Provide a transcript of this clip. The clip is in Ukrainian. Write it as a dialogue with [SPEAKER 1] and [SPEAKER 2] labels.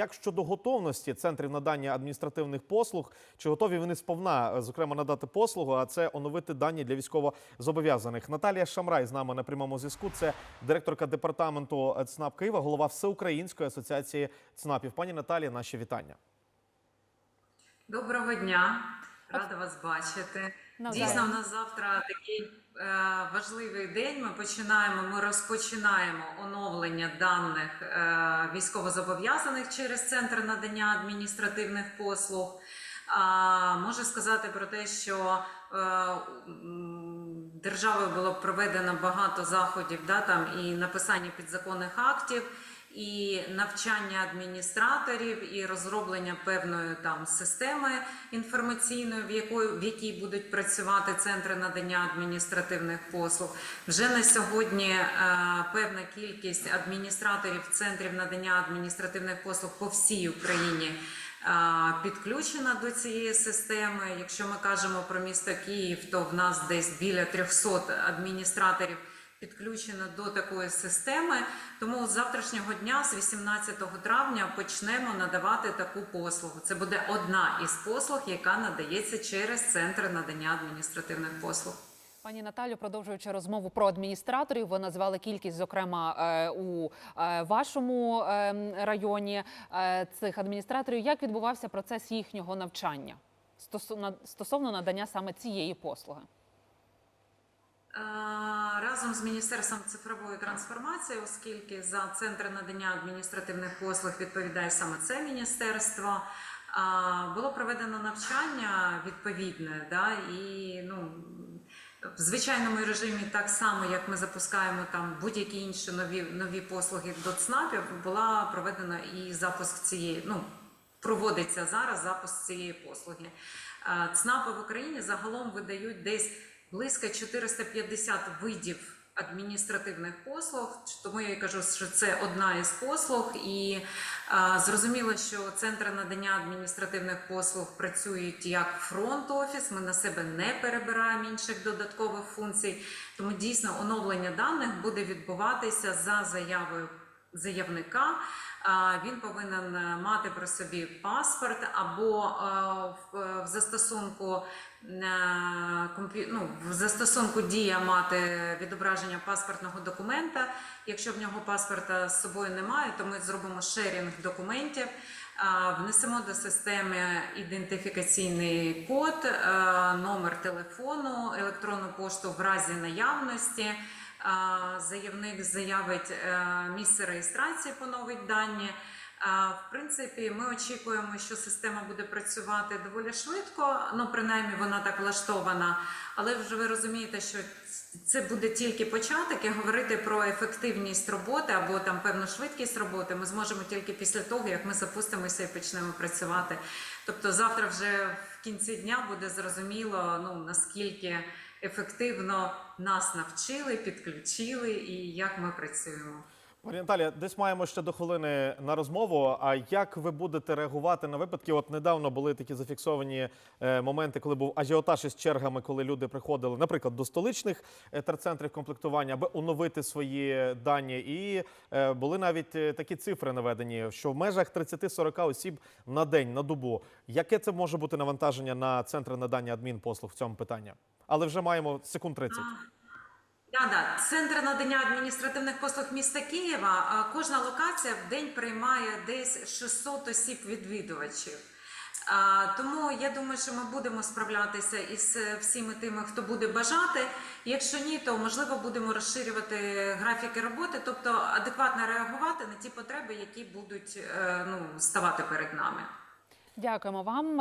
[SPEAKER 1] як щодо готовності центрів надання адміністративних послуг, чи готові вони сповна, е, зокрема, надати послугу, а це оновити дані для військовозобов'язаних? Наталія Шамрай з нами на прямому зв'язку. Це директорка департаменту е, ЦНАП Києва, голова Всеукраїнської асоціації ЦНАПів. Пані Наталі, наші вітання.
[SPEAKER 2] Доброго дня, рада вас бачити.
[SPEAKER 3] Навзаєм.
[SPEAKER 2] Дійсно, у нас завтра такий е, важливий день. Ми починаємо. Ми розпочинаємо оновлення даних е, військовозобов'язаних через центр надання адміністративних послуг. А, можу сказати про те, що е, державою було проведено багато заходів, да, там і написання підзаконних актів і навчання адміністраторів, і розроблення певної там системи інформаційної, в якої в якій будуть працювати центри надання адміністративних послуг. Вже на сьогодні е, певна кількість адміністраторів центрів надання адміністративних послуг по всій Україні. е, Підключена до цієї системи. Якщо ми кажемо про місто Київ, то в нас десь біля 300 адміністраторів підключено до такої системи. Тому з завтрашнього дня, з 18 травня, почнемо надавати таку послугу. Це буде одна із послуг, яка надається через центри надання адміністративних послуг.
[SPEAKER 3] Пані Наталю, продовжуючи розмову про адміністраторів, ви назвали кількість, зокрема е, у е, вашому е, районі цих адміністраторів. Як відбувався процес їхнього навчання стосовно надання саме цієї послуги?
[SPEAKER 2] Е, Разом з Міністерством цифрової трансформації, оскільки за центр надання адміністративних послуг відповідає саме це міністерство, е, було проведено навчання відповідне, да, і ну, в звичайному режимі, так само як ми запускаємо там будь-які інші нові, нові послуги до ЦНАПів, була проведена і запуск цієї. ну, Проводиться зараз запуск цієї послуги. Е, ЦНАПи в Україні загалом видають десь близько 450 видів адміністративних послуг. Тому я і кажу, що це одна із послуг, і е, зрозуміло, що центри надання адміністративних послуг працюють як фронт-офіс. Ми на себе не перебираємо інших додаткових функцій. Тому дійсно оновлення даних буде відбуватися за заявою заявника. Він повинен е, мати при собі паспорт або е, в- в застосунку е, ну, в застосунку дія мати відображення паспортного документа. Якщо в нього паспорта з собою немає, то ми зробимо шерінг документів. Внесемо до системи ідентифікаційний код, е, номер телефону, електронну пошту в разі наявності. Заявник заявить е, місце реєстрації, поновить дані. В принципі, ми очікуємо, що система буде працювати доволі швидко. Ну, принаймні, вона так влаштована. Але вже ви розумієте, що це буде тільки початок, і говорити про ефективність роботи або там певну швидкість роботи. Ми зможемо тільки після того, як ми запустимося і почнемо працювати. Тобто, завтра вже в кінці дня буде зрозуміло, ну наскільки ефективно нас навчили, підключили і як ми працюємо.
[SPEAKER 1] Пані Наталія, десь маємо ще до хвилини на розмову. А як ви будете реагувати на випадки? От недавно були такі зафіксовані е, моменти, коли був ажіотаж із чергами, коли люди приходили, наприклад, до столичних е, терцентрів комплектування, аби оновити свої дані. І е, були навіть такі цифри наведені, що в межах 30-40 осіб на день, на добу. Яке це може бути навантаження на центри надання адмінпослуг в цьому питанні? Але вже маємо секунд 30.
[SPEAKER 2] Да, да. Центр надання адміністративних послуг міста Києва. Кожна локація в день приймає десь 600 осіб відвідувачів. Тому я думаю, що ми будемо справлятися із е, всіми тими, хто буде бажати. Якщо ні, то можливо будемо розширювати графіки роботи, тобто адекватно реагувати на ті потреби, які будуть е, ну, ставати перед нами.
[SPEAKER 3] Дякуємо вам.